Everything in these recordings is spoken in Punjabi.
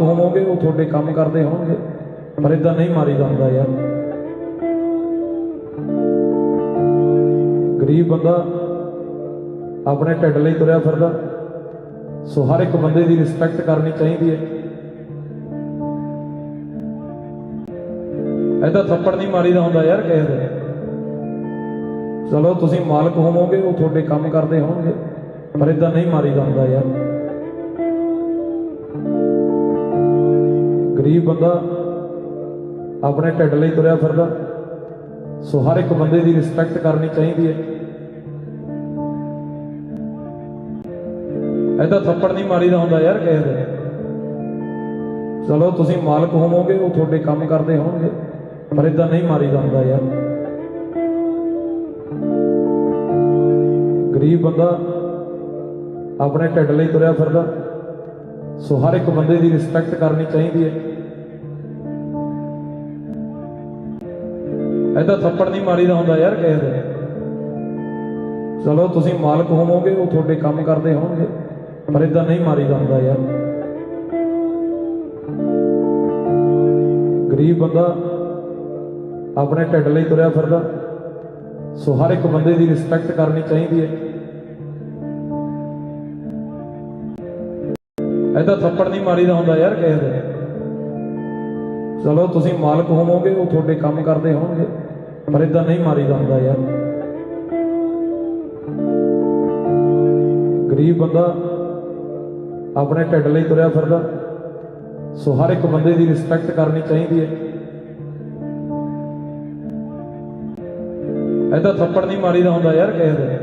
ਹੋਵੋਗੇ, ਉਹ ਤੁਹਾਡੇ ਕੰਮ ਕਰਦੇ ਹੋਣਗੇ। ਪਰ ਇਦਾਂ ਨਹੀਂ ਮਾਰੀ ਜਾਂਦਾ ਯਾਰ। ਗਰੀਬ ਬੰਦਾ ਆਪਣੇ ਢਿੱਡ ਲਈ ਤੁਰਿਆ ਫਿਰਦਾ। ਸੋ ਹਰ ਇੱਕ ਬੰਦੇ ਦੀ ਰਿਸਪੈਕਟ ਕਰਨੀ ਚਾਹੀਦੀ ਹੈ। ਐਦਾਂ ਥੱਪੜ ਨਹੀਂ ਮਾਰੀਦਾ ਹੁੰਦਾ ਯਾਰ ਕਿਸੇ ਦੇ। ਚਲੋ, ਤੁਸੀਂ ਮਾਲਕ ਹੋਵੋਗੇ, ਉਹ ਤੁਹਾਡੇ ਕੰਮ ਕਰਦੇ ਹੋਣਗੇ। ਪਰ ਇਦਾਂ ਨਹੀਂ ਮਾਰੀਦਾ ਹੁੰਦਾ ਯਾਰ। ਗਰੀਬ ਬੰਦਾ ਆਪਣੇ ਢਿੱਡ ਲਈ ਤੁਰਿਆ ਫਿਰਦਾ, ਸੋ ਹਰ ਇੱਕ ਬੰਦੇ ਦੀ ਰਿਸਪੈਕਟ ਕਰਨੀ ਚਾਹੀਦੀ ਹੈ। ਐਦਾਂ ਥੱਪੜ ਨਹੀਂ ਮਾਰੀਦਾ ਹੁੰਦਾ ਯਾਰ ਕਿਸੇ ਦੇ। ਚਲੋ ਤੁਸੀਂ ਮਾਲਕ ਹੋਵੋਗੇ, ਉਹ ਤੁਹਾਡੇ ਕੰਮ ਕਰਦੇ ਹੋਣਗੇ, ਪਰ ਇਦਾਂ ਨਹੀਂ ਮਾਰੀਦਾ ਹੁੰਦਾ ਯਾਰ। ਗਰੀਬ ਬੰਦਾ ਆਪਣੇ ਢਿੱਡ ਲਈ ਤੁਰਿਆ ਫਿਰਦਾ ਸੋ ਹਰ ਇੱਕ ਬੰਦੇ ਦੀ ਰਿਸਪੈਕਟ ਕਰਨੀ ਚਾਹੀਦੀ ਹੈ। ਐਦਾਂ ਥੱਪੜ ਨਹੀਂ ਮਾਰੀਦਾ ਹੁੰਦਾ ਯਾਰ ਕਿਸੇ ਦੇ। ਚਲੋ, ਤੁਸੀਂ ਮਾਲਕ ਹੋਵੋਗੇ, ਉਹ ਤੁਹਾਡੇ ਕੰਮ ਕਰਦੇ ਹੋਣਗੇ, ਪਰ ਇਦਾਂ ਨਹੀਂ ਮਾਰੀਦਾ ਹੁੰਦਾ ਯਾਰ। ਗਰੀਬ ਬੰਦਾ ਆਪਣੇ ਢਿੱਡ ਲਈ ਤੁਰਿਆ ਫਿਰਦਾ। ਸੋ ਹਰ ਇੱਕ ਬੰਦੇ ਦੀ ਰਿਸਪੈਕਟ ਕਰਨੀ ਚਾਹੀਦੀ ਹੈ। ਐਦਾਂ ਥੱਪੜ ਨਹੀਂ ਮਾਰੀਦਾ ਹੁੰਦਾ ਯਾਰ ਕਿਸੇ ਦੇ। ਚਲੋ, ਤੁਸੀਂ ਮਾਲਕ ਹੋਵੋਗੇ, ਉਹ ਤੁਹਾਡੇ ਕੰਮ ਕਰਦੇ ਹੋਣਗੇ, ਪਰ ਇਦਾਂ ਨਹੀਂ ਮਾਰੀਦਾ ਹੁੰਦਾ ਯਾਰ। ਗਰੀਬ ਬੰਦਾ ਆਪਣੇ ਢਿੱਡ ਲਈ ਤੁਰਿਆ ਫਿਰਦਾ। ਸੋ ਹਰ ਇੱਕ ਬੰਦੇ ਦੀ ਰਿਸਪੈਕਟ ਕਰਨੀ ਚਾਹੀਦੀ ਹੈ। ਐਦਾਂ ਥੱਪੜ ਨਹੀਂ ਮਾਰੀਦਾ ਹੁੰਦਾ ਯਾਰ ਕਿਸੇ ਦੇ।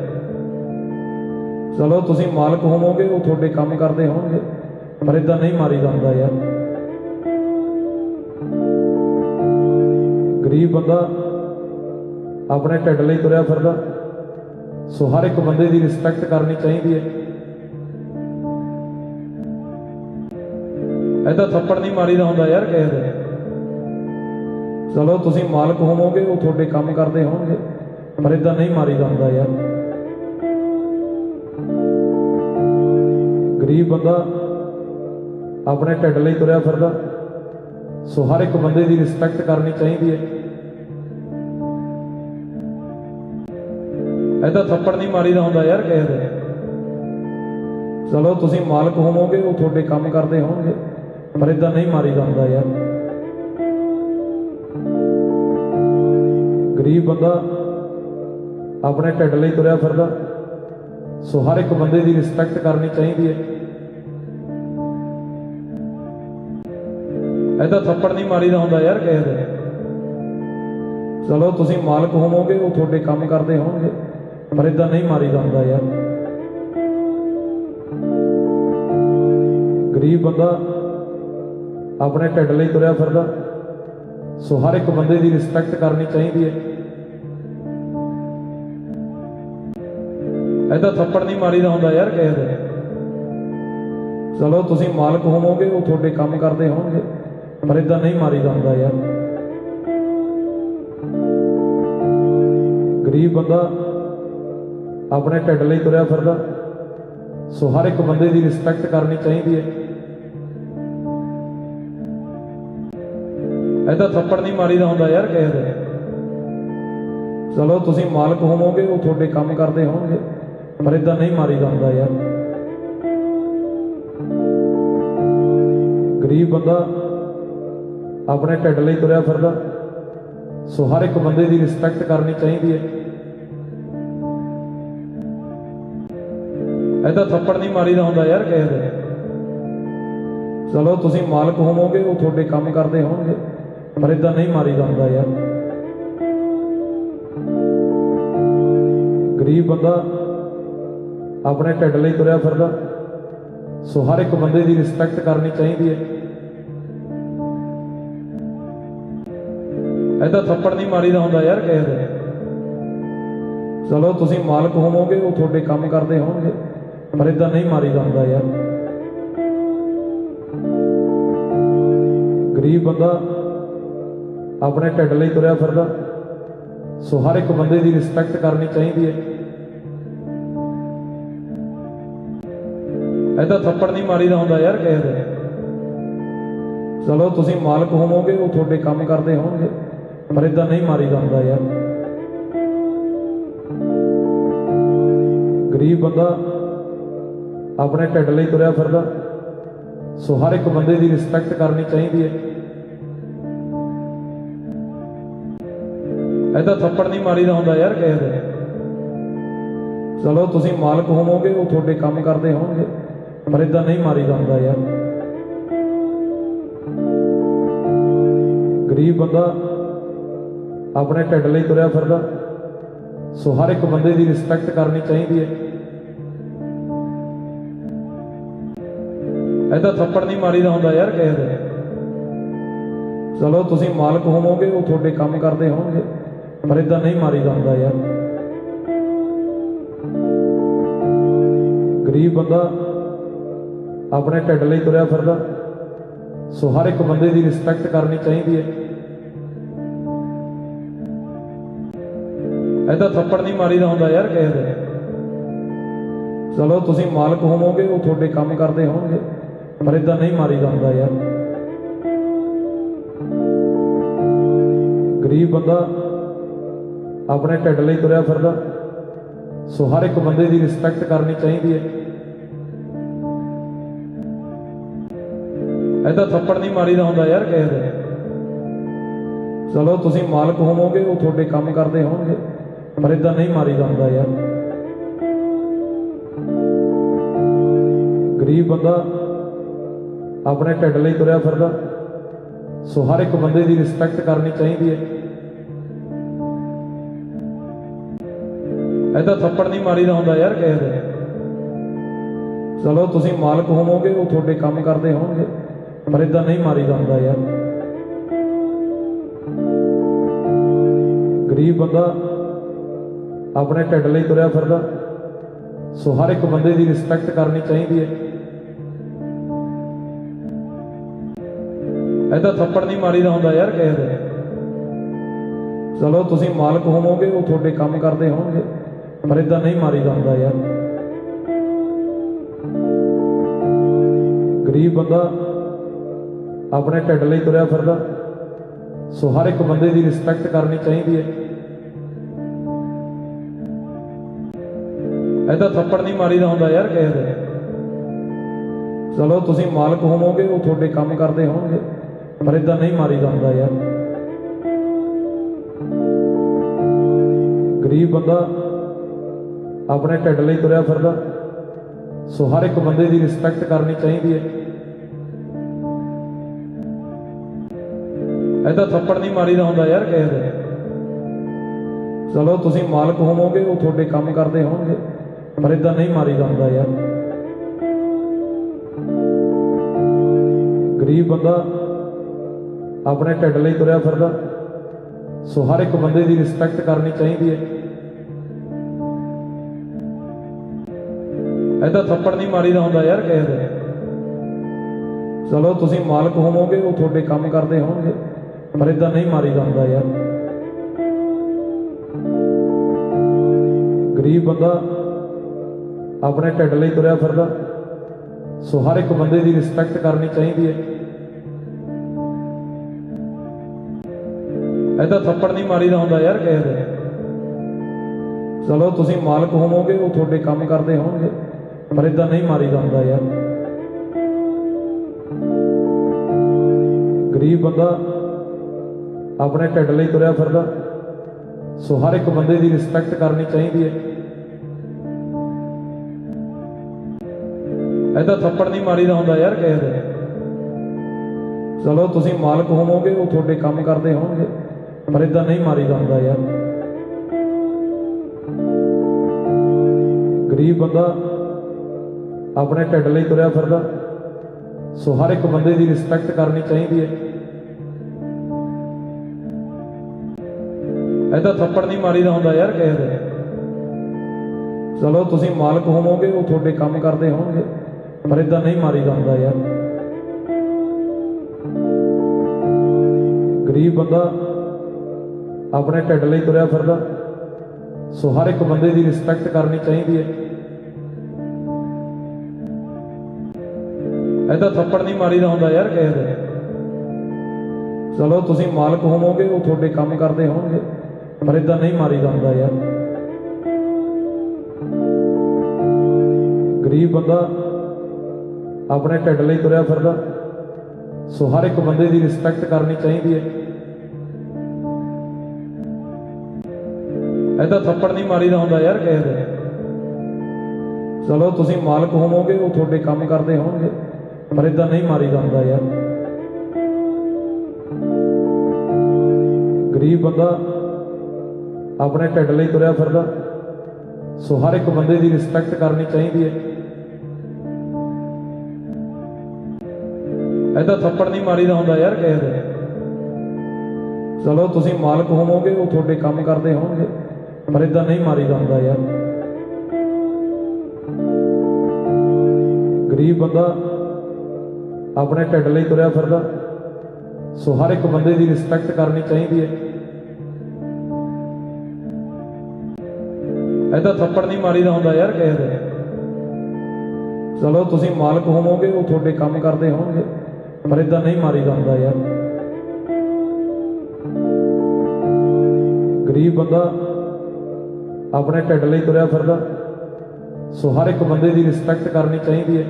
ਚਲੋ, ਤੁਸੀਂ ਮਾਲਕ ਹੋਵੋਗੇ, ਉਹ ਤੁਹਾਡੇ ਕੰਮ ਕਰਦੇ ਹੋਣਗੇ ਪਰ ਇਦਾਂ ਨਹੀਂ ਮਾਰੀ ਜਾਂਦਾ ਯਾਰ। ਗਰੀਬ ਬੰਦਾ ਆਪਣੇ ਢਿੱਡ ਲਈ ਤੁਰਿਆ ਫਿਰਦਾ, ਸੋ ਹਰ ਇੱਕ ਬੰਦੇ ਦੀ ਰਿਸਪੈਕਟ ਕਰਨੀ ਚਾਹੀਦੀ ਹੈ। ਐਦਾਂ ਥੱਪੜ ਨਹੀਂ ਮਾਰੀਦਾ ਹੁੰਦਾ ਯਾਰ ਕਿਸੇ ਦੇ। ਚਲੋ ਤੁਸੀਂ ਮਾਲਕ ਹੋਵੋਗੇ, ਉਹ ਤੁਹਾਡੇ ਕੰਮ ਕਰਦੇ ਹੋਣਗੇ, ਪਰ ਇਦਾਂ ਨਹੀਂ ਮਾਰੀਦਾ ਹੁੰਦਾ ਯਾਰ। ਗਰੀਬ ਬੰਦਾ ਆਪਣੇ ਢਿੱਡ ਲਈ ਤੁਰਿਆ ਫਿਰਦਾ। ਸੋ ਹਰ ਇੱਕ ਬੰਦੇ ਦੀ ਰਿਸਪੈਕਟ ਕਰਨੀ ਚਾਹੀਦੀ ਹੈ। ਐਦਾਂ ਥੱਪੜ ਨਹੀਂ ਮਾਰੀਦਾ ਹੁੰਦਾ ਯਾਰ ਕਿਸੇ ਦੇ। ਚਲੋ ਤੁਸੀਂ ਮਾਲਕ ਹੋਵੋਗੇ, ਉਹ ਤੁਹਾਡੇ ਕੰਮ ਕਰਦੇ ਹੋਣਗੇ, ਪਰ ਇਦਾਂ ਨਹੀਂ ਮਾਰੀਦਾ ਹੁੰਦਾ ਯਾਰ। ਗਰੀਬ ਬੰਦਾ ਆਪਣੇ ਢਿੱਡ ਲਈ ਤੁਰਿਆ ਫਿਰਦਾ। ਸੋ ਹਰ ਇੱਕ ਬੰਦੇ ਦੀ ਰਿਸਪੈਕਟ ਕਰਨੀ ਚਾਹੀਦੀ ਹੈ। ਇਹ ਤਾਂ ਥੱਪੜ ਨਹੀਂ ਮਾਰੀਦਾ ਹੁੰਦਾ ਯਾਰ ਕਿਸੇ ਦੇ। ਚਲੋ, ਤੁਸੀਂ ਮਾਲਕ ਹੋਵੋਗੇ, ਉਹ ਤੁਹਾਡੇ ਕੰਮ ਕਰਦੇ ਹੋਣਗੇ, ਪਰ ਇਦਾਂ ਨਹੀਂ ਮਾਰੀਦਾ ਹੁੰਦਾ ਯਾਰ। ਗਰੀਬ ਬੰਦਾ ਆਪਣੇ ਢਿੱਡ ਲਈ ਤੁਰਿਆ ਫਿਰਦਾ। ਸੋ ਹਰ ਇੱਕ ਬੰਦੇ ਦੀ ਰਿਸਪੈਕਟ ਕਰਨੀ ਚਾਹੀਦੀ ਹੈ। ਐਦਾਂ ਥੱਪੜ ਨਹੀਂ ਮਾਰੀਦਾ ਹੁੰਦਾ ਯਾਰ ਕਿਸੇ ਦੇ। ਚਲੋ, ਤੁਸੀਂ ਮਾਲਕ ਹੋਵੋਗੇ, ਉਹ ਤੁਹਾਡੇ ਕੰਮ ਕਰਦੇ ਹੋਣਗੇ। ਪਰ ਇਦਾਂ ਨਹੀਂ ਮਾਰੀਦਾ ਹੁੰਦਾ ਯਾਰ। ਗਰੀਬ ਬੰਦਾ ਆਪਣੇ ਢਿੱਡ ਲਈ ਤੁਰਿਆ ਫਿਰਦਾ। ਸੋ ਹਰ ਇੱਕ ਬੰਦੇ ਦੀ ਰਿਸਪੈਕਟ ਕਰਨੀ ਚਾਹੀਦੀ ਹੈ। ਐਦਾਂ ਥੱਪੜ ਨਹੀਂ ਮਾਰੀਦਾ ਹੁੰਦਾ ਯਾਰ ਕਿਸੇ ਦੇ। ਚਲੋ ਤੁਸੀਂ ਮਾਲਕ ਹੋਵੋਗੇ, ਉਹ ਤੁਹਾਡੇ ਕੰਮ ਕਰਦੇ ਹੋਣਗੇ, ਪਰ ਇਦਾਂ ਨਹੀਂ ਮਾਰੀਦਾ ਹੁੰਦਾ ਯਾਰ। ਗਰੀਬ ਬੰਦਾ ਆਪਣੇ ਢਿੱਡ ਲਈ ਤੁਰਿਆ ਫਿਰਦਾ। ਸੋ ਹਰ ਇੱਕ ਬੰਦੇ ਦੀ ਰਿਸਪੈਕਟ ਕਰਨੀ ਚਾਹੀਦੀ ਹੈ। ਐਦਾਂ ਥੱਪੜ ਨਹੀਂ ਮਾਰੀਦਾ ਹੁੰਦਾ ਯਾਰ ਕਿਸੇ ਦੇ। ਚਲੋ ਤੁਸੀਂ ਮਾਲਕ ਹੋਵੋਗੇ, ਉਹ ਤੁਹਾਡੇ ਕੰਮ ਕਰਦੇ ਹੋਣਗੇ, ਪਰ ਇਦਾਂ ਨਹੀਂ ਮਾਰੀਦਾ ਹੁੰਦਾ ਯਾਰ। ਗਰੀਬ ਬੰਦਾ ਆਪਣੇ ਢਿੱਡ ਲਈ ਤੁਰਿਆ ਫਿਰਦਾ। ਸੋ ਹਰ ਇੱਕ ਬੰਦੇ ਦੀ ਰਿਸਪੈਕਟ ਕਰਨੀ ਚਾਹੀਦੀ ਹੈ। ਐਦਾਂ ਥੱਪੜ ਨਹੀਂ ਮਾਰੀਦਾ ਹੁੰਦਾ ਯਾਰ ਕਿਸੇ ਦੇ। ਚਲੋ, ਤੁਸੀਂ ਮਾਲਕ ਹੋਵੋਗੇ, ਉਹ ਤੁਹਾਡੇ ਕੰਮ ਕਰਦੇ ਹੋਣਗੇ, ਪਰ ਇਦਾਂ ਨਹੀਂ ਮਾਰੀਦਾ ਹੁੰਦਾ ਯਾਰ। ਗਰੀਬ ਬੰਦਾ ਆਪਣੇ ਢਿੱਡ ਲਈ ਤੁਰਿਆ ਫਿਰਦਾ। ਸੋ ਹਰ ਇੱਕ ਬੰਦੇ ਦੀ ਰਿਸਪੈਕਟ ਕਰਨੀ ਚਾਹੀਦੀ ਹੈ। ਐਦਾਂ ਥੱਪੜ ਨਹੀਂ ਮਾਰੀਦਾ ਹੁੰਦਾ ਯਾਰ ਕਿਸੇ ਦੇ। ਚਲੋ, ਤੁਸੀਂ ਮਾਲਕ ਹੋਵੋਗੇ, ਉਹ ਤੁਹਾਡੇ ਕੰਮ ਕਰਦੇ ਹੋਣਗੇ ਪਰ ਇਦਾਂ ਨਹੀਂ ਮਾਰੀਦਾ ਹੁੰਦਾ ਯਾਰ। ਗਰੀਬ ਬੰਦਾ ਆਪਣੇ ਢਿੱਡ ਲਈ ਤੁਰਿਆ ਫਿਰਦਾ। ਸੋ ਹਰ ਇੱਕ ਬੰਦੇ ਦੀ ਰਿਸਪੈਕਟ ਕਰਨੀ ਚਾਹੀਦੀ ਹੈ। ਇਹਦਾ ਥੱਪੜ ਨਹੀਂ ਮਾਰੀਦਾ ਹੁੰਦਾ ਯਾਰ ਕਿਸੇ ਦੇ। ਚਲੋ ਤੁਸੀਂ ਮਾਲਕ ਹੋਵੋਗੇ, ਉਹ ਤੁਹਾਡੇ ਕੰਮ ਕਰਦੇ ਹੋਣਗੇ, ਪਰ ਇਦਾਂ ਨਹੀਂ ਮਾਰੀਦਾ ਹੁੰਦਾ ਯਾਰ। ਗਰੀਬ ਬੰਦਾ ਆਪਣੇ ਢਿੱਡ ਲਈ ਤੁਰਿਆ ਫਿਰਦਾ। ਸੋ ਹਰ ਇੱਕ ਬੰਦੇ ਦੀ ਰਿਸਪੈਕਟ ਕਰਨੀ ਚਾਹੀਦੀ ਹੈ। ਇਹਦਾ ਥੱਪੜ ਨਹੀਂ ਮਾਰੀਦਾ ਹੁੰਦਾ ਯਾਰ ਕਿਸੇ ਦੇ। ਚਲੋ ਤੁਸੀਂ ਮਾਲਕ ਹੋਵੋਗੇ, ਉਹ ਤੁਹਾਡੇ ਕੰਮ ਕਰਦੇ ਹੋਣਗੇ, ਪਰ ਇਦਾਂ ਨਹੀਂ ਮਾਰੀਦਾ ਹੁੰਦਾ ਯਾਰ। ਗਰੀਬ ਬੰਦਾ ਆਪਣੇ ਢਿੱਡ ਲਈ ਤੁਰਿਆ ਫਿਰਦਾ। ਸੋ ਹਰ ਇੱਕ ਬੰਦੇ ਦੀ ਰਿਸਪੈਕਟ ਕਰਨੀ ਚਾਹੀਦੀ ਹੈ। ਇਹਦਾ ਥੱਪੜ ਨਹੀਂ ਮਾਰੀਦਾ ਹੁੰਦਾ ਯਾਰ ਕਿਸੇ ਦੇ। ਚਲੋ, ਤੁਸੀਂ ਮਾਲਕ ਹੋਵੋਗੇ, ਉਹ ਤੁਹਾਡੇ ਕੰਮ ਕਰਦੇ ਹੋਣਗੇ, ਪਰ ਇਦਾਂ ਨਹੀਂ ਮਾਰੀਦਾ ਹੁੰਦਾ ਯਾਰ। ਗਰੀਬ ਬੰਦਾ ਆਪਣੇ ਢਿੱਡ ਲਈ ਤੁਰਿਆ ਫਿਰਦਾ। ਸੋ ਹਰ ਇੱਕ ਬੰਦੇ ਦੀ ਰਿਸਪੈਕਟ ਕਰਨੀ ਚਾਹੀਦੀ ਹੈ। ਇਹਦਾ ਥੱਪੜ ਨਹੀਂ ਮਾਰੀਦਾ ਹੁੰਦਾ ਯਾਰ ਕਿਸੇ ਦੇ। ਚਲੋ, ਤੁਸੀਂ ਮਾਲਕ ਹੋਵੋਗੇ, ਉਹ ਤੁਹਾਡੇ ਕੰਮ ਕਰਦੇ ਹੋਣਗੇ। ਪਰ ਇਦਾਂ ਨਹੀਂ ਮਾਰੀਦਾ ਹੁੰਦਾ ਯਾਰ। ਗਰੀਬ ਬੰਦਾ ਆਪਣੇ ਢਿੱਡ ਲਈ ਤੁਰਿਆ ਫਿਰਦਾ। ਸੋ ਹਰ ਇੱਕ ਬੰਦੇ ਦੀ ਰਿਸਪੈਕਟ ਕਰਨੀ ਚਾਹੀਦੀ ਹੈ। ਇਹਦਾ ਥੱਪੜ ਨਹੀਂ ਮਾਰੀਦਾ ਹੁੰਦਾ ਯਾਰ ਕਿਸੇ ਦੇ। ਚਲੋ ਤੁਸੀਂ ਮਾਲਕ ਹੋਵੋਗੇ, ਉਹ ਤੁਹਾਡੇ ਕੰਮ ਕਰਦੇ ਹੋਣਗੇ, ਪਰ ਇਦਾਂ ਨਹੀਂ ਮਾਰੀਦਾ ਹੁੰਦਾ ਯਾਰ। ਗਰੀਬ ਬੰਦਾ ਆਪਣੇ ਢਿੱਡ ਲਈ ਤੁਰਿਆ ਫਿਰਦਾ। ਸੋ ਹਰ ਇੱਕ ਬੰਦੇ ਦੀ ਰਿਸਪੈਕਟ ਕਰਨੀ ਚਾਹੀਦੀ ਹੈ। ਇਹਦਾ ਥੱਪੜ ਨਹੀਂ ਮਾਰੀਦਾ ਹੁੰਦਾ ਯਾਰ ਕਿਸੇ ਦੇ। ਚਲੋ ਤੁਸੀਂ ਮਾਲਕ ਹੋਵੋਗੇ, ਉਹ ਤੁਹਾਡੇ ਕੰਮ ਕਰਦੇ ਹੋਣਗੇ, ਪਰ ਇਦਾਂ ਨਹੀਂ ਮਾਰੀਦਾ ਹੁੰਦਾ ਯਾਰ। ਗਰੀਬ ਬੰਦਾ ਆਪਣੇ ਢਿੱਡ ਲਈ ਤੁਰਿਆ ਫਿਰਦਾ। ਸੋ ਹਰ ਇੱਕ ਬੰਦੇ ਦੀ ਰਿਸਪੈਕਟ ਕਰਨੀ ਚਾਹੀਦੀ ਹੈ। ਇਹ ਤਾਂ ਥੱਪੜ ਨਹੀਂ ਮਾਰੀਦਾ ਹੁੰਦਾ ਯਾਰ ਕਿਸੇ ਦੇ। ਚਲੋ, ਤੁਸੀਂ ਮਾਲਕ ਹੋਵੋਗੇ, ਉਹ ਤੁਹਾਡੇ ਕੰਮ ਕਰਦੇ ਹੋਣਗੇ, ਪਰ ਇਦਾਂ ਨਹੀਂ ਮਾਰੀਦਾ ਹੁੰਦਾ ਯਾਰ। ਗਰੀਬ ਬੰਦਾ ਆਪਣੇ ਢਿੱਡ ਲਈ ਤੁਰਿਆ ਫਿਰਦਾ। ਸੋ ਹਰ ਇੱਕ ਬੰਦੇ ਦੀ ਰਿਸਪੈਕਟ ਕਰਨੀ ਚਾਹੀਦੀ ਹੈ। ਇਹਦਾ ਥੱਪੜ ਨਹੀਂ ਮਾਰੀਦਾ ਹੁੰਦਾ ਯਾਰ ਕਿਸੇ ਦੇ। ਚਲੋ, ਤੁਸੀਂ ਮਾਲਕ ਹੋਵੋਗੇ, ਉਹ ਤੁਹਾਡੇ ਕੰਮ ਕਰਦੇ ਹੋਣਗੇ ਪਰ ਇਦਾਂ ਨਹੀਂ ਮਾਰੀਦਾ ਹੁੰਦਾ ਯਾਰ। ਗਰੀਬ ਬੰਦਾ ਆਪਣੇ ਢਿੱਡ ਲਈ ਤੁਰਿਆ ਫਿਰਦਾ। ਸੋ ਹਰ ਇੱਕ ਬੰਦੇ ਦੀ ਰਿਸਪੈਕਟ ਕਰਨੀ ਚਾਹੀਦੀ ਹੈ। ਇਹਦਾ ਥੱਪੜ ਨਹੀਂ ਮਾਰੀਦਾ ਹੁੰਦਾ ਯਾਰ ਕਿਸੇ ਦੇ। ਚਲੋ ਤੁਸੀਂ ਮਾਲਕ ਹੋਵੋਗੇ, ਉਹ ਤੁਹਾਡੇ ਕੰਮ ਕਰਦੇ ਹੋਣਗੇ, ਪਰ ਇਦਾਂ ਨਹੀਂ ਮਾਰੀਦਾ ਹੁੰਦਾ ਯਾਰ। ਗਰੀਬ ਬੰਦਾ ਆਪਣੇ ਢਿੱਡ ਲਈ ਤੁਰਿਆ ਫਿਰਦਾ। ਸੋ ਹਰ ਇੱਕ ਬੰਦੇ ਦੀ ਰਿਸਪੈਕਟ ਕਰਨੀ ਚਾਹੀਦੀ ਹੈ। ਇਹਦਾ ਥੱਪੜ ਨਹੀਂ ਮਾਰੀਦਾ ਹੁੰਦਾ ਯਾਰ ਕਿਸੇ ਦੇ। ਚਲੋ ਤੁਸੀਂ ਮਾਲਕ ਹੋਵੋਗੇ, ਉਹ ਤੁਹਾਡੇ ਕੰਮ ਕਰਦੇ ਹੋਣਗੇ, ਪਰ ਇਦਾਂ ਨਹੀਂ ਮਾਰੀਦਾ ਹੁੰਦਾ ਯਾਰ। ਗਰੀਬ ਬੰਦਾ ਆਪਣੇ ਢਿੱਡ ਲਈ ਤੁਰਿਆ ਫਿਰਦਾ। ਸੋ ਹਰ ਇੱਕ ਬੰਦੇ ਦੀ ਰਿਸਪੈਕਟ ਕਰਨੀ ਚਾਹੀਦੀ ਹੈ। ਇਹਦਾ ਥੱਪੜ ਨਹੀਂ ਮਾਰੀਦਾ ਹੁੰਦਾ ਯਾਰ ਕਿਸੇ ਦੇ। ਚਲੋ, ਤੁਸੀਂ ਮਾਲਕ ਹੋਵੋਗੇ, ਉਹ ਤੁਹਾਡੇ ਕੰਮ ਕਰਦੇ ਹੋਣਗੇ, ਪਰ ਇਦਾਂ ਨਹੀਂ ਮਾਰੀਦਾ ਹੁੰਦਾ ਯਾਰ। ਗਰੀਬ ਬੰਦਾ ਆਪਣੇ ਢਿੱਡ ਲਈ ਤੁਰਿਆ ਫਿਰਦਾ, ਸੋ ਹਰ ਇੱਕ ਬੰਦੇ ਦੀ ਰਿਸਪੈਕਟ ਕਰਨੀ ਚਾਹੀਦੀ ਹੈ। ਇਹਦਾ ਥੱਪੜ ਨਹੀਂ ਮਾਰੀਦਾ ਹੁੰਦਾ ਯਾਰ ਕਿਸੇ ਦੇ। ਚਲੋ, ਤੁਸੀਂ ਮਾਲਕ ਹੋਵੋਗੇ, ਉਹ ਤੁਹਾਡੇ ਕੰਮ ਕਰਦੇ ਹੋਣਗੇ ਪਰ ਇਦਾਂ ਨਹੀਂ ਮਾਰੀਦਾ ਹੁੰਦਾ ਯਾਰ। ਗਰੀਬ ਬੰਦਾ ਆਪਣੇ ਢਿੱਡ ਲਈ ਤੁਰਿਆ ਫਿਰਦਾ। ਸੋ ਹਰ ਇੱਕ ਬੰਦੇ ਦੀ ਰਿਸਪੈਕਟ ਕਰਨੀ ਚਾਹੀਦੀ ਹੈ। ਇਹਦਾ ਥੱਪੜ ਨਹੀਂ ਮਾਰੀਦਾ ਹੁੰਦਾ ਯਾਰ ਕਿਸੇ ਦੇ। ਚਲੋ ਤੁਸੀਂ ਮਾਲਕ ਹੋਵੋਗੇ, ਉਹ ਤੁਹਾਡੇ ਕੰਮ ਕਰਦੇ ਹੋਣਗੇ, ਪਰ ਇਦਾਂ ਨਹੀਂ ਮਾਰੀਦਾ ਹੁੰਦਾ ਯਾਰ। ਗਰੀਬ ਬੰਦਾ ਆਪਣੇ ਢਿੱਡ ਲਈ ਤੁਰਿਆ ਫਿਰਦਾ। ਸੋ ਹਰ ਇੱਕ ਬੰਦੇ ਦੀ ਰਿਸਪੈਕਟ ਕਰਨੀ ਚਾਹੀਦੀ ਹੈ। ਐਦਾਂ ਥੱਪੜ ਨਹੀਂ ਮਾਰੀਦਾ ਹੁੰਦਾ ਯਾਰ ਕਿਸੇ ਦੇ। ਚਲੋ ਤੁਸੀਂ ਮਾਲਕ ਹੋਵੋਗੇ, ਉਹ ਤੁਹਾਡੇ ਕੰਮ ਕਰਦੇ ਹੋਣਗੇ, ਪਰ ਇਦਾਂ ਨਹੀਂ ਮਾਰੀਦਾ ਹੁੰਦਾ ਯਾਰ। ਗਰੀਬ ਬੰਦਾ ਆਪਣੇ ਢਿੱਡ ਲਈ ਤੁਰਿਆ ਫਿਰਦਾ। ਸੋ ਹਰ ਇੱਕ ਬੰਦੇ ਦੀ ਰਿਸਪੈਕਟ ਕਰਨੀ ਚਾਹੀਦੀ ਹੈ। ਐਦਾਂ ਥੱਪੜ ਨਹੀਂ ਮਾਰੀਦਾ ਹੁੰਦਾ ਯਾਰ ਕਿਸੇ ਦੇ। ਚਲੋ, ਤੁਸੀਂ ਮਾਲਕ ਹੋਵੋਗੇ, ਉਹ ਤੁਹਾਡੇ ਕੰਮ ਕਰਦੇ ਹੋਣਗੇ, ਪਰ ਇਦਾਂ ਨਹੀਂ ਮਾਰੀਦਾ ਹੁੰਦਾ ਯਾਰ। ਗਰੀਬ ਬੰਦਾ ਆਪਣੇ ਢਿੱਡ ਲਈ ਤੁਰਿਆ ਫਿਰਦਾ। ਸੋ ਹਰ ਇੱਕ ਬੰਦੇ ਦੀ ਰਿਸਪੈਕਟ ਕਰਨੀ ਚਾਹੀਦੀ ਹੈ। ਐਦਾਂ ਥੱਪੜ ਨਹੀਂ ਮਾਰੀਦਾ ਹੁੰਦਾ ਯਾਰ ਕਿਸੇ ਦੇ। ਚਲੋ, ਤੁਸੀਂ ਮਾਲਕ ਹੋਵੋਗੇ, ਉਹ ਤੁਹਾਡੇ ਕੰਮ ਕਰਦੇ ਹੋਣਗੇ ਪਰ ਇਦਾਂ ਨਹੀਂ ਮਾਰੀਦਾ ਹੁੰਦਾ ਯਾਰ। ਗਰੀਬ ਬੰਦਾ ਆਪਣੇ ਢਿੱਡ ਲਈ ਤੁਰਿਆ ਫਿਰਦਾ। ਸੋ ਹਰ ਇੱਕ ਬੰਦੇ ਦੀ ਰਿਸਪੈਕਟ ਕਰਨੀ ਚਾਹੀਦੀ ਹੈ।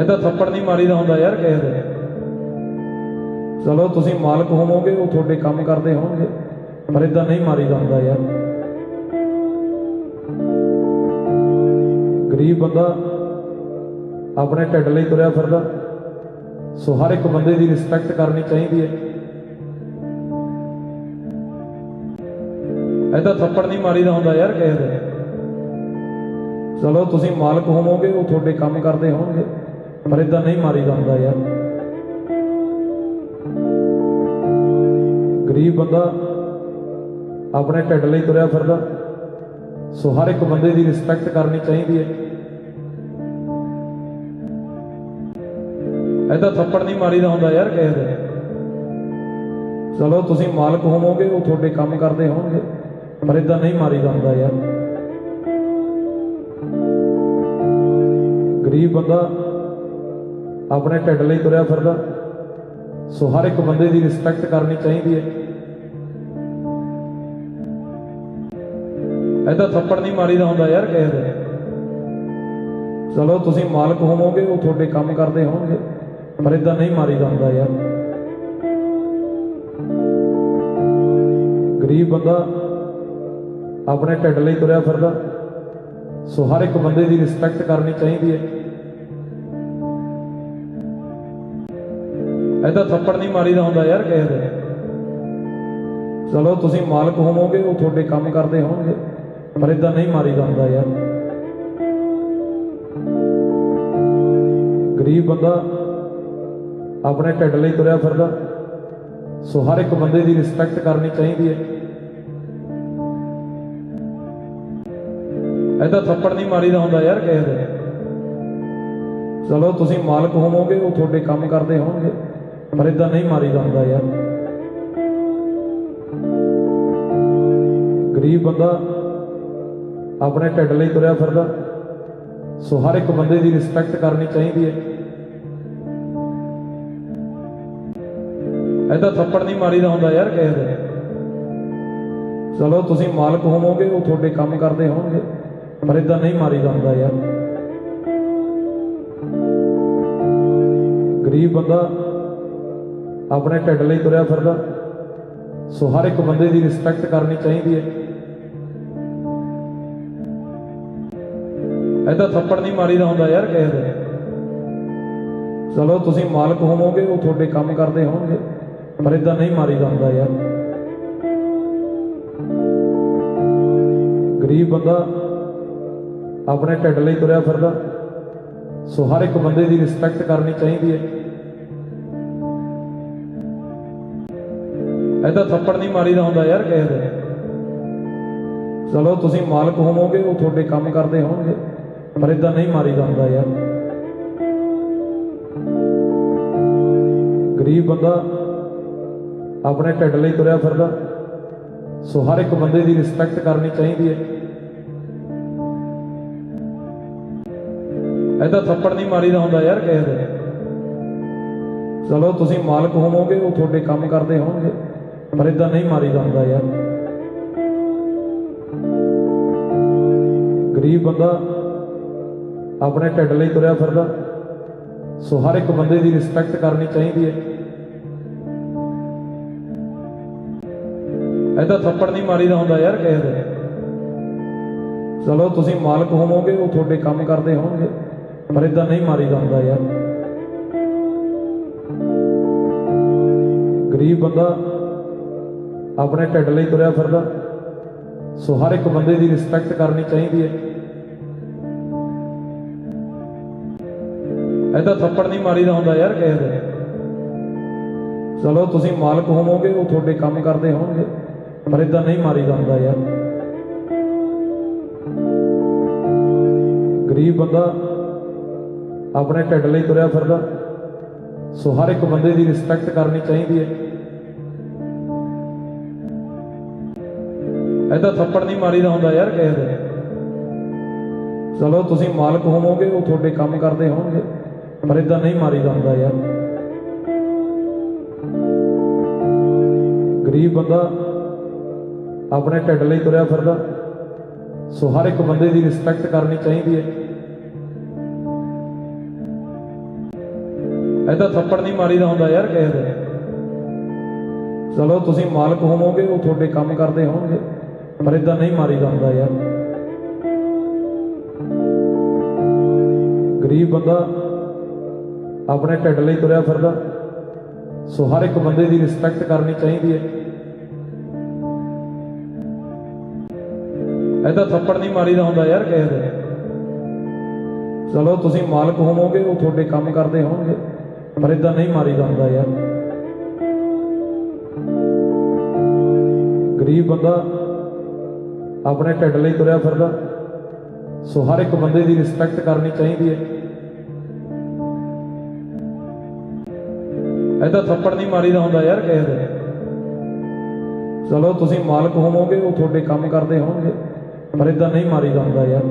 ਐਦਾਂ ਥੱਪੜ ਨਹੀਂ ਮਾਰੀਦਾ ਹੁੰਦਾ ਯਾਰ ਕਿਸੇ ਦੇ। ਚਲੋ ਤੁਸੀਂ ਮਾਲਕ ਹੋਵੋਗੇ, ਉਹ ਤੁਹਾਡੇ ਕੰਮ ਕਰਦੇ ਹੋਣਗੇ, ਪਰ ਇਦਾਂ ਨਹੀਂ ਮਾਰੀਦਾ ਹੁੰਦਾ ਯਾਰ। ਗਰੀਬ ਬੰਦਾ ਆਪਣੇ ਢਿੱਡ ਲਈ ਤੁਰਿਆ ਫਿਰਦਾ। ਸੋ ਹਰ ਇੱਕ ਬੰਦੇ ਦੀ ਰਿਸਪੈਕਟ ਕਰਨੀ ਚਾਹੀਦੀ ਹੈ। ਐਦਾਂ ਥੱਪੜ ਨਹੀਂ ਮਾਰੀਦਾ ਹੁੰਦਾ ਯਾਰ ਕਿਸੇ ਦੇ। ਚਲੋ ਤੁਸੀਂ ਮਾਲਕ ਹੋਵੋਗੇ, ਉਹ ਤੁਹਾਡੇ ਕੰਮ ਕਰਦੇ ਹੋਣਗੇ, ਪਰ ਇਦਾਂ ਨਹੀਂ ਮਾਰੀਦਾ ਹੁੰਦਾ ਯਾਰ। ਗਰੀਬ ਬੰਦਾ ਆਪਣੇ ਢਿੱਡ ਲਈ ਤੁਰਿਆ ਫਿਰਦਾ। ਸੋ ਹਰ ਇੱਕ ਬੰਦੇ ਦੀ ਰਿਸਪੈਕਟ ਕਰਨੀ ਚਾਹੀਦੀ ਹੈ। ਐਦਾਂ ਥੱਪੜ ਨਹੀਂ ਮਾਰੀਦਾ ਹੁੰਦਾ ਯਾਰ ਕਿਸੇ ਦੇ। ਚਲੋ, ਤੁਸੀਂ ਮਾਲਕ ਹੋਵੋਗੇ, ਉਹ ਤੁਹਾਡੇ ਕੰਮ ਕਰਦੇ ਹੋਣਗੇ, ਪਰ ਇਦਾਂ ਨਹੀਂ ਮਾਰੀਦਾ ਹੁੰਦਾ ਯਾਰ। ਗਰੀਬ ਬੰਦਾ ਆਪਣੇ ਢਿੱਡ ਲਈ ਤੁਰਿਆ ਫਿਰਦਾ। ਸੋ ਹਰ ਇੱਕ ਬੰਦੇ ਦੀ ਰਿਸਪੈਕਟ ਕਰਨੀ ਚਾਹੀਦੀ ਹੈ। ਐਦਾਂ ਥੱਪੜ ਨਹੀਂ ਮਾਰੀਦਾ ਹੁੰਦਾ ਯਾਰ ਕਿਸੇ ਦੇ। ਚਲੋ, ਤੁਸੀਂ ਮਾਲਕ ਹੋਵੋਗੇ, ਉਹ ਤੁਹਾਡੇ ਕੰਮ ਕਰਦੇ ਹੋਣਗੇ। ਪਰ ਇਦਾਂ ਨਹੀਂ ਮਾਰੀ ਜਾਂਦਾ ਯਾਰ। ਗਰੀਬ ਬੰਦਾ ਆਪਣੇ ਢਿੱਡ ਲਈ ਤੁਰਿਆ ਫਿਰਦਾ, ਸੋ ਹਰ ਇੱਕ ਬੰਦੇ ਦੀ ਰਿਸਪੈਕਟ ਕਰਨੀ ਚਾਹੀਦੀ ਹੈ। ਐਦਾਂ ਥੱਪੜ ਨਹੀਂ ਮਾਰੀਦਾ ਹੁੰਦਾ ਯਾਰ ਕਿਸੇ ਦੇ। ਚਲੋ ਤੁਸੀਂ ਮਾਲਕ ਹੋਵੋਗੇ, ਉਹ ਤੁਹਾਡੇ ਕੰਮ ਕਰਦੇ ਹੋਣਗੇ, ਪਰ ਇਦਾਂ ਨਹੀਂ ਮਾਰੀਦਾ ਹੁੰਦਾ ਯਾਰ। ਗਰੀਬ ਬੰਦਾ ਆਪਣੇ ਢਿੱਡ ਲਈ ਤੁਰਿਆ ਫਿਰਦਾ। ਸੋ ਹਰ ਇੱਕ ਬੰਦੇ ਦੀ ਰਿਸਪੈਕਟ ਕਰਨੀ ਚਾਹੀਦੀ ਹੈ। ਐਦਾਂ ਥੱਪੜ ਨਹੀਂ ਮਾਰੀਦਾ ਹੁੰਦਾ ਯਾਰ ਕਿਸੇ ਦੇ। ਚਲੋ ਤੁਸੀਂ ਮਾਲਕ ਹੋਵੋਗੇ, ਉਹ ਤੁਹਾਡੇ ਕੰਮ ਕਰਦੇ ਹੋਣਗੇ, ਪਰ ਇਦਾਂ ਨਹੀਂ ਮਾਰੀਦਾ ਹੁੰਦਾ ਯਾਰ। ਗਰੀਬ ਬੰਦਾ ਆਪਣੇ ਢਿੱਡ ਲਈ ਤੁਰਿਆ ਫਿਰਦਾ। ਸੋ ਹਰ ਇੱਕ ਬੰਦੇ ਦੀ ਰਿਸਪੈਕਟ ਕਰਨੀ ਚਾਹੀਦੀ ਹੈ। ਐਦਾਂ ਥੱਪੜ ਨਹੀਂ ਮਾਰੀਦਾ ਹੁੰਦਾ ਯਾਰ ਕਿਸੇ ਦੇ। ਚਲੋ, ਤੁਸੀਂ ਮਾਲਕ ਹੋਵੋਗੇ, ਉਹ ਤੁਹਾਡੇ ਕੰਮ ਕਰਦੇ ਹੋਣਗੇ, ਪਰ ਇਦਾਂ ਨਹੀਂ ਮਾਰੀਦਾ ਹੁੰਦਾ ਯਾਰ। ਗਰੀਬ ਬੰਦਾ ਆਪਣੇ ਢਿੱਡ ਲਈ ਤੁਰਿਆ ਫਿਰਦਾ। ਸੋ ਹਰ ਇੱਕ ਬੰਦੇ ਦੀ ਰਿਸਪੈਕਟ ਕਰਨੀ ਚਾਹੀਦੀ ਹੈ। ਐਦਾਂ ਥੱਪੜ ਨਹੀਂ ਮਾਰੀਦਾ ਹੁੰਦਾ ਯਾਰ ਕਿਸੇ ਦੇ। ਚਲੋ, ਤੁਸੀਂ ਮਾਲਕ ਹੋਵੋਗੇ, ਉਹ ਤੁਹਾਡੇ ਕੰਮ ਕਰਦੇ ਹੋਣਗੇ। ਪਰ ਇਦਾਂ ਨਹੀਂ ਮਾਰੀਦਾ ਹੁੰਦਾ ਯਾਰ। ਗਰੀਬ ਬੰਦਾ ਆਪਣੇ ਢਿੱਡ ਲਈ ਤੁਰਿਆ ਫਿਰਦਾ, ਸੋ ਹਰ ਇੱਕ ਬੰਦੇ ਦੀ ਰਿਸਪੈਕਟ ਕਰਨੀ ਚਾਹੀਦੀ ਹੈ। ਐਦਾਂ ਥੱਪੜ ਨਹੀਂ ਮਾਰੀਦਾ ਹੁੰਦਾ ਯਾਰ ਕਿਸੇ ਦੇ। ਚਲੋ ਤੁਸੀਂ ਮਾਲਕ ਹੋਵੋਗੇ, ਉਹ ਤੁਹਾਡੇ ਕੰਮ ਕਰਦੇ ਹੋਣਗੇ, ਪਰ ਇਦਾਂ ਨਹੀਂ ਮਾਰੀਦਾ ਹੁੰਦਾ ਯਾਰ। ਗਰੀਬ ਬੰਦਾ ਆਪਣੇ ਢਿੱਡ ਲਈ ਤੁਰਿਆ ਫਿਰਦਾ। ਸੋ ਹਰ ਇੱਕ ਬੰਦੇ ਦੀ ਰਿਸਪੈਕਟ ਕਰਨੀ ਚਾਹੀਦੀ ਹੈ। ਐਦਾਂ ਥੱਪੜ ਨਹੀਂ ਮਾਰੀਦਾ ਹੁੰਦਾ ਯਾਰ ਕਿਸੇ ਦੇ। ਚਲੋ ਤੁਸੀਂ ਮਾਲਕ ਹੋਵੋਗੇ, ਉਹ ਤੁਹਾਡੇ ਕੰਮ ਕਰਦੇ ਹੋਣਗੇ, ਪਰ ਇਦਾਂ ਨਹੀਂ ਮਾਰੀਦਾ ਹੁੰਦਾ ਯਾਰ। ਗਰੀਬ ਬੰਦਾ ਆਪਣੇ ਢਿੱਡ ਲਈ ਤੁਰਿਆ ਫਿਰਦਾ। ਸੋ ਹਰ ਇੱਕ ਬੰਦੇ ਦੀ ਰਿਸਪੈਕਟ ਕਰਨੀ ਚਾਹੀਦੀ ਹੈ। ਇਹਦਾ ਥੱਪੜ ਨਹੀਂ ਮਾਰੀਦਾ ਹੁੰਦਾ ਯਾਰ ਕਿਸੇ ਦੇ। ਚਲੋ, ਤੁਸੀਂ ਮਾਲਕ ਹੋਵੋਗੇ, ਉਹ ਤੁਹਾਡੇ ਕੰਮ ਕਰਦੇ ਹੋਣਗੇ, ਪਰ ਇਦਾਂ ਨਹੀਂ ਮਾਰੀਦਾ ਹੁੰਦਾ ਯਾਰ। ਗਰੀਬ ਬੰਦਾ ਆਪਣੇ ਢਿੱਡ ਲਈ ਤੁਰਿਆ ਫਿਰਦਾ। ਸੋ ਹਰ ਇੱਕ ਬੰਦੇ ਦੀ ਰਿਸਪੈਕਟ ਕਰਨੀ ਚਾਹੀਦੀ ਹੈ। ਇਹਦਾ ਥੱਪੜ ਨਹੀਂ ਮਾਰੀਦਾ ਹੁੰਦਾ ਯਾਰ ਕਿਸੇ ਦੇ। ਚਲੋ, ਤੁਸੀਂ ਮਾਲਕ ਹੋਵੋਗੇ, ਉਹ ਤੁਹਾਡੇ ਕੰਮ ਕਰਦੇ ਹੋਣਗੇ ਪਰ ਇਦਾਂ ਨਹੀਂ ਮਾਰੀਦਾ ਹੁੰਦਾ ਯਾਰ। ਗਰੀਬ ਬੰਦਾ ਆਪਣੇ ਢਿੱਡ ਲਈ ਤੁਰਿਆ ਫਿਰਦਾ। ਸੋ ਹਰ ਇੱਕ ਬੰਦੇ ਦੀ ਰਿਸਪੈਕਟ ਕਰਨੀ ਚਾਹੀਦੀ ਹੈ। ਇਹਦਾ ਥੱਪੜ ਨਹੀਂ ਮਾਰੀਦਾ ਹੁੰਦਾ ਯਾਰ ਕਿਸੇ ਦੇ। ਚਲੋ ਤੁਸੀਂ ਮਾਲਕ ਹੋਵੋਗੇ, ਉਹ ਤੁਹਾਡੇ ਕੰਮ ਕਰਦੇ ਹੋਣਗੇ, ਪਰ ਇਦਾਂ ਨਹੀਂ ਮਾਰੀਦਾ ਹੁੰਦਾ ਯਾਰ। ਗਰੀਬ ਬੰਦਾ ਆਪਣੇ ਢਿੱਡ ਲਈ ਤੁਰਿਆ ਫਿਰਦਾ। ਸੋ ਹਰ ਇੱਕ ਬੰਦੇ ਦੀ ਰਿਸਪੈਕਟ ਕਰਨੀ ਚਾਹੀਦੀ ਹੈ। ਇਹਦਾ ਥੱਪੜ ਨਹੀਂ ਮਾਰੀਦਾ ਹੁੰਦਾ ਯਾਰ ਕਿਸੇ ਦੇ। ਚਲੋ ਤੁਸੀਂ ਮਾਲਕ ਹੋਵੋਗੇ, ਉਹ ਤੁਹਾਡੇ ਕੰਮ ਕਰਦੇ ਹੋਣਗੇ, ਪਰ ਇਦਾਂ ਨਹੀਂ ਮਾਰੀਦਾ ਹੁੰਦਾ ਯਾਰ। ਗਰੀਬ ਬੰਦਾ ਆਪਣੇ ਢਿੱਡ ਲਈ ਤੁਰਿਆ ਫਿਰਦਾ। ਸੋ ਹਰ ਇੱਕ ਬੰਦੇ ਦੀ ਰਿਸਪੈਕਟ ਕਰਨੀ ਚਾਹੀਦੀ ਹੈ। ਇਹਦਾ ਥੱਪੜ ਨਹੀਂ ਮਾਰੀਦਾ ਹੁੰਦਾ ਯਾਰ ਕਿਸੇ ਦੇ। ਚਲੋ, ਤੁਸੀਂ ਮਾਲਕ ਹੋਵੋਗੇ, ਉਹ ਤੁਹਾਡੇ ਕੰਮ ਕਰਦੇ ਹੋਣਗੇ, ਪਰ ਇਦਾਂ ਨਹੀਂ ਮਾਰੀਦਾ ਹੁੰਦਾ ਯਾਰ। ਗਰੀਬ ਬੰਦਾ ਆਪਣੇ ਢਿੱਡ ਲਈ ਤੁਰਿਆ ਫਿਰਦਾ। ਸੋ ਹਰ ਇੱਕ ਬੰਦੇ ਦੀ ਰਿਸਪੈਕਟ ਕਰਨੀ ਚਾਹੀਦੀ ਹੈ। ਇਹਦਾ ਥੱਪੜ ਨਹੀਂ ਮਾਰੀਦਾ ਹੁੰਦਾ ਯਾਰ ਕਿਸੇ ਦੇ। ਚਲੋ, ਤੁਸੀਂ ਮਾਲਕ ਹੋਵੋਗੇ, ਉਹ ਤੁਹਾਡੇ ਕੰਮ ਕਰਦੇ ਹੋਣਗੇ ਪਰ ਇਦਾਂ ਨਹੀਂ ਮਾਰੀਦਾ ਹੁੰਦਾ ਯਾਰ।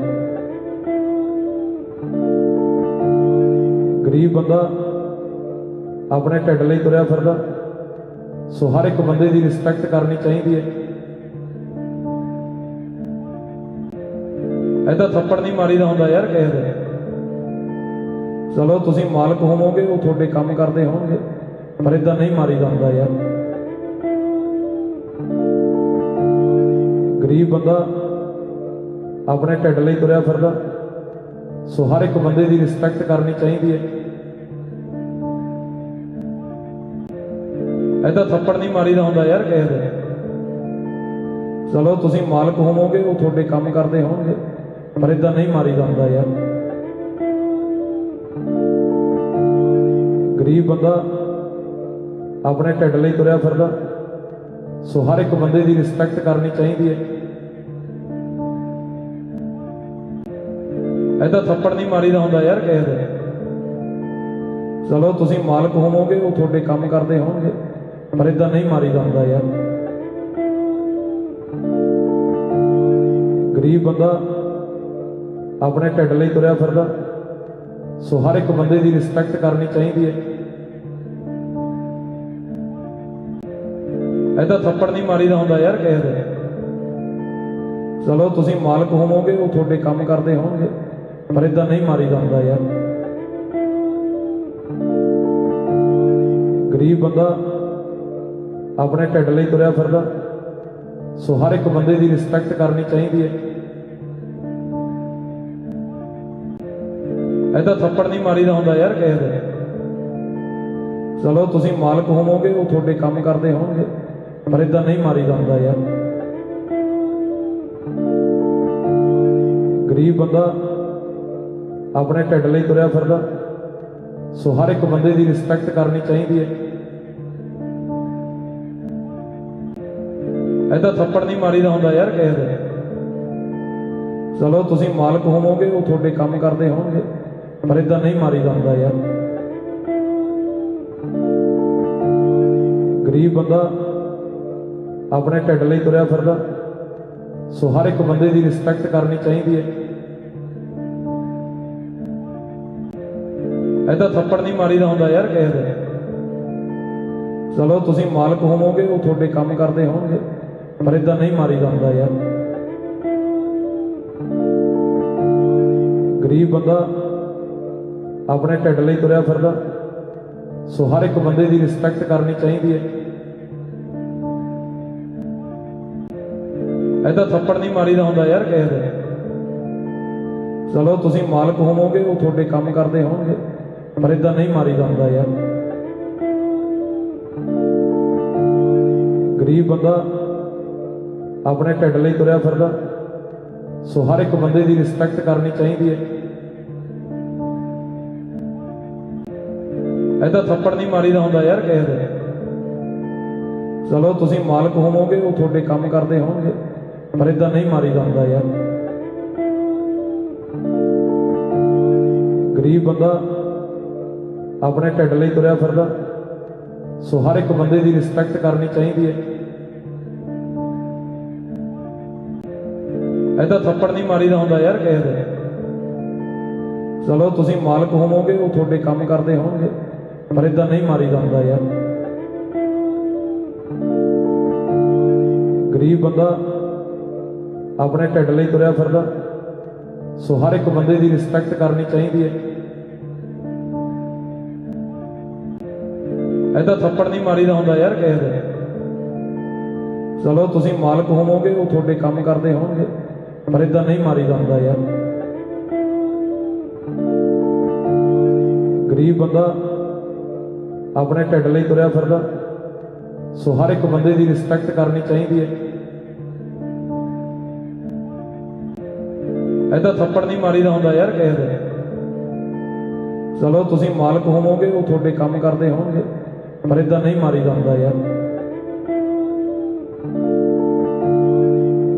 ਗਰੀਬ ਬੰਦਾ ਆਪਣੇ ਢਿੱਡ ਲਈ ਤੁਰਿਆ ਫਿਰਦਾ, ਸੋ ਹਰ ਇੱਕ ਬੰਦੇ ਦੀ ਰਿਸਪੈਕਟ ਕਰਨੀ ਚਾਹੀਦੀ ਹੈ। ਇਹਦਾ ਥੱਪੜ ਨਹੀਂ ਮਾਰੀਦਾ ਹੁੰਦਾ ਯਾਰ ਕਿਸੇ ਦੇ। ਚਲੋ, ਤੁਸੀਂ ਮਾਲਕ ਹੋਵੋਗੇ, ਉਹ ਤੁਹਾਡੇ ਕੰਮ ਕਰਦੇ ਹੋਣਗੇ, ਪਰ ਇਦਾਂ ਨਹੀਂ ਮਾਰੀਦਾ ਹੁੰਦਾ ਯਾਰ। ਗਰੀਬ ਬੰਦਾ ਆਪਣੇ ਢਿੱਡ ਲਈ ਤੁਰਿਆ ਫਿਰਦਾ। ਸੋ ਹਰ ਇੱਕ ਬੰਦੇ ਦੀ ਰਿਸਪੈਕਟ ਕਰਨੀ ਚਾਹੀਦੀ ਹੈ। ਇਹਦਾ ਥੱਪੜ ਨਹੀਂ ਮਾਰੀਦਾ ਹੁੰਦਾ ਯਾਰ ਕਿਸੇ ਦੇ। ਚਲੋ ਤੁਸੀਂ ਮਾਲਕ ਹੋਵੋਗੇ, ਉਹ ਤੁਹਾਡੇ ਕੰਮ ਕਰਦੇ ਹੋਣਗੇ, ਪਰ ਇਦਾਂ ਨਹੀਂ ਮਾਰੀਦਾ ਹੁੰਦਾ ਯਾਰ। ਗਰੀਬ ਬੰਦਾ ਆਪਣੇ ਢਿੱਡ ਲਈ ਤੁਰਿਆ ਫਿਰਦਾ। ਸੋ ਹਰ ਇੱਕ ਬੰਦੇ ਦੀ ਰਿਸਪੈਕਟ ਕਰਨੀ ਚਾਹੀਦੀ ਹੈ। ਇਹਦਾ ਥੱਪੜ ਨਹੀਂ ਮਾਰੀਦਾ ਹੁੰਦਾ ਯਾਰ ਕਿਸੇ ਦੇ। ਚਲੋ ਤੁਸੀਂ ਮਾਲਕ ਹੋਵੋਗੇ, ਉਹ ਤੁਹਾਡੇ ਕੰਮ ਕਰਦੇ ਹੋਣਗੇ, ਪਰ ਇਦਾਂ ਨਹੀਂ ਮਾਰੀਦਾ ਹੁੰਦਾ ਯਾਰ। ਗਰੀਬ ਬੰਦਾ ਆਪਣੇ ਢਿੱਡ ਲਈ ਤੁਰਿਆ ਫਿਰਦਾ, ਸੋ ਹਰ ਇੱਕ ਬੰਦੇ ਦੀ ਰਿਸਪੈਕਟ ਕਰਨੀ ਚਾਹੀਦੀ ਹੈ। ਇਹਦਾ ਥੱਪੜ ਨਹੀਂ ਮਾਰੀਦਾ ਹੁੰਦਾ ਯਾਰ ਕਿਸੇ ਦੇ। ਚਲੋ ਤੁਸੀਂ ਮਾਲਕ ਹੋਵੋਗੇ, ਉਹ ਤੁਹਾਡੇ ਕੰਮ ਕਰਦੇ ਹੋਣਗੇ ਪਰ ਇਦਾਂ ਨਹੀਂ ਮਾਰੀਦਾ ਹੁੰਦਾ ਯਾਰ। ਗਰੀਬ ਬੰਦਾ ਆਪਣੇ ਢਿੱਡ ਲਈ ਤੁਰਿਆ ਫਿਰਦਾ। ਸੋ ਹਰ ਇੱਕ ਬੰਦੇ ਦੀ ਰਿਸਪੈਕਟ ਕਰਨੀ ਚਾਹੀਦੀ ਹੈ। ਇਹਦਾ ਥੱਪੜ ਨਹੀਂ ਮਾਰੀਦਾ ਹੁੰਦਾ ਯਾਰ ਕਿਸੇ ਦੇ। ਚਲੋ ਤੁਸੀਂ ਮਾਲਕ ਹੋਵੋਗੇ, ਉਹ ਤੁਹਾਡੇ ਕੰਮ ਕਰਦੇ ਹੋਣਗੇ, ਪਰ ਇਦਾਂ ਨਹੀਂ ਮਾਰੀਦਾ ਹੁੰਦਾ ਯਾਰ। ਗਰੀਬ ਬੰਦਾ ਆਪਣੇ ਢਿੱਡ ਲਈ ਤੁਰਿਆ ਫਿਰਦਾ। ਸੋ ਹਰ ਇੱਕ ਬੰਦੇ ਦੀ ਰਿਸਪੈਕਟ ਕਰਨੀ ਚਾਹੀਦੀ ਹੈ। ਇਹਦਾ ਥੱਪੜ ਨਹੀਂ ਮਾਰੀਦਾ ਹੁੰਦਾ ਯਾਰ ਕਿਸੇ ਦੇ। ਚਲੋ ਤੁਸੀਂ ਮਾਲਕ ਹੋਵੋਗੇ, ਉਹ ਤੁਹਾਡੇ ਕੰਮ ਕਰਦੇ ਹੋਣਗੇ, ਪਰ ਇਦਾਂ ਨਹੀਂ ਮਾਰੀਦਾ ਹੁੰਦਾ ਯਾਰ। ਗਰੀਬ ਬੰਦਾ ਆਪਣੇ ਢਿੱਡ ਲਈ ਤੁਰਿਆ ਫਿਰਦਾ। ਸੋ ਹਰ ਇੱਕ ਬੰਦੇ ਦੀ ਰਿਸਪੈਕਟ ਕਰਨੀ ਚਾਹੀਦੀ ਹੈ। ਇਹਦਾ ਥੱਪੜ ਨਹੀਂ ਮਾਰੀਦਾ ਹੁੰਦਾ ਯਾਰ ਕਿਸੇ ਦੇ। ਚਲੋ, ਤੁਸੀਂ ਮਾਲਕ ਹੋਵੋਗੇ, ਉਹ ਤੁਹਾਡੇ ਕੰਮ ਕਰਦੇ ਹੋਣਗੇ, ਪਰ ਇਦਾਂ ਨਹੀਂ ਮਾਰੀਦਾ ਹੁੰਦਾ ਯਾਰ। ਗਰੀਬ ਬੰਦਾ ਆਪਣੇ ਢਿੱਡ ਲਈ ਤੁਰਿਆ ਫਿਰਦਾ। ਸੋ ਹਰ ਇੱਕ ਬੰਦੇ ਦੀ ਰਿਸਪੈਕਟ ਕਰਨੀ ਚਾਹੀਦੀ ਹੈ। ਐਦਾਂ ਥੱਪੜ ਨਹੀਂ ਮਾਰੀਦਾ ਹੁੰਦਾ ਯਾਰ ਕਿਸੇ ਦੇ। ਚਲੋ, ਤੁਸੀਂ ਮਾਲਕ ਹੋਵੋਗੇ, ਉਹ ਤੁਹਾਡੇ ਕੰਮ ਕਰਦੇ ਹੋਣਗੇ ਪਰ ਇਦਾਂ ਨਹੀਂ ਮਾਰੀਦਾ ਹੁੰਦਾ ਯਾਰ। ਗਰੀਬ ਬੰਦਾ ਆਪਣੇ ਢਿੱਡ ਲਈ ਤੁਰਿਆ ਫਿਰਦਾ, ਸੋ ਹਰ ਇੱਕ ਬੰਦੇ ਦੀ ਰਿਸਪੈਕਟ ਕਰਨੀ ਚਾਹੀਦੀ ਹੈ। ਐਦਾਂ ਥੱਪੜ ਨਹੀਂ ਮਾਰੀਦਾ ਹੁੰਦਾ ਯਾਰ ਕਿਸੇ ਦੇ। ਚਲੋ ਤੁਸੀਂ ਮਾਲਕ ਹੋਵੋਗੇ, ਉਹ ਤੁਹਾਡੇ ਕੰਮ ਕਰਦੇ ਹੋਣਗੇ, ਪਰ ਇਦਾਂ ਨਹੀਂ ਮਾਰੀਦਾ ਹੁੰਦਾ ਯਾਰ। ਗਰੀਬ ਬੰਦਾ ਆਪਣੇ ਢਿੱਡ ਲਈ ਤੁਰਿਆ ਫਿਰਦਾ। ਸੋ ਹਰ ਇੱਕ ਬੰਦੇ ਦੀ ਰਿਸਪੈਕਟ ਕਰਨੀ ਚਾਹੀਦੀ ਹੈ। ਐਦਾਂ ਥੱਪੜ ਨਹੀਂ ਮਾਰੀਦਾ ਹੁੰਦਾ ਯਾਰ ਕਿਸੇ ਦੇ। ਚਲੋ ਤੁਸੀਂ ਮਾਲਕ ਹੋਵੋਗੇ, ਉਹ ਤੁਹਾਡੇ ਕੰਮ ਕਰਦੇ ਹੋਣਗੇ, ਪਰ ਇਦਾਂ ਨਹੀਂ ਮਾਰੀਦਾ ਹੁੰਦਾ ਯਾਰ। ਗਰੀਬ ਬੰਦਾ ਆਪਣੇ ਢਿੱਡ ਲਈ ਤੁਰਿਆ ਫਿਰਦਾ। ਸੋ ਹਰ ਇੱਕ ਬੰਦੇ ਦੀ ਰਿਸਪੈਕਟ ਕਰਨੀ ਚਾਹੀਦੀ ਹੈ। ਐਦਾਂ ਥੱਪੜ ਨਹੀਂ ਮਾਰੀਦਾ ਹੁੰਦਾ ਯਾਰ ਕਿਸੇ ਦੇ। ਚਲੋ, ਤੁਸੀਂ ਮਾਲਕ ਹੋਵੋਗੇ, ਉਹ ਤੁਹਾਡੇ ਕੰਮ ਕਰਦੇ ਹੋਣਗੇ, ਪਰ ਇਦਾਂ ਨਹੀਂ ਮਾਰੀਦਾ ਹੁੰਦਾ ਯਾਰ। ਗਰੀਬ ਬੰਦਾ ਆਪਣੇ ਢਿੱਡ ਲਈ ਤੁਰਿਆ ਫਿਰਦਾ। ਸੋ ਹਰ ਇੱਕ ਬੰਦੇ ਦੀ ਰਿਸਪੈਕਟ ਕਰਨੀ ਚਾਹੀਦੀ ਹੈ। ਐਦਾਂ ਥੱਪੜ ਨਹੀਂ ਮਾਰੀਦਾ ਹੁੰਦਾ ਯਾਰ ਕਿਸੇ ਦੇ। ਚਲੋ, ਤੁਸੀਂ ਮਾਲਕ ਹੋਵੋਗੇ, ਉਹ ਤੁਹਾਡੇ ਕੰਮ ਕਰਦੇ ਹੋਣਗੇ ਪਰ ਇਦਾਂ ਨਹੀਂ ਮਾਰੀਦਾ ਹੁੰਦਾ ਯਾਰ।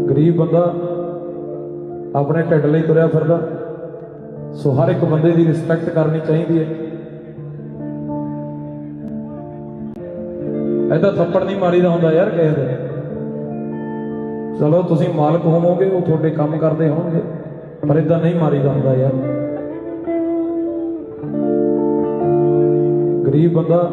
ਗਰੀਬ ਬੰਦਾ ਆਪਣੇ ਢਿੱਡ ਲਈ ਤੁਰਿਆ ਫਿਰਦਾ। ਸੋ ਹਰ ਇੱਕ ਬੰਦੇ ਦੀ ਰਿਸਪੈਕਟ ਕਰਨੀ ਚਾਹੀਦੀ ਹੈ। ਐਦਾਂ ਥੱਪੜ ਨਹੀਂ ਮਾਰੀਦਾ ਹੁੰਦਾ ਯਾਰ ਕਿਸੇ ਦੇ। ਚਲੋ ਤੁਸੀਂ ਮਾਲਕ ਹੋਵੋਗੇ, ਉਹ ਤੁਹਾਡੇ ਕੰਮ ਕਰਦੇ ਹੋਣਗੇ, ਪਰ ਇਦਾਂ ਨਹੀਂ ਮਾਰੀਦਾ ਹੁੰਦਾ ਯਾਰ। ਗਰੀਬ ਬੰਦਾ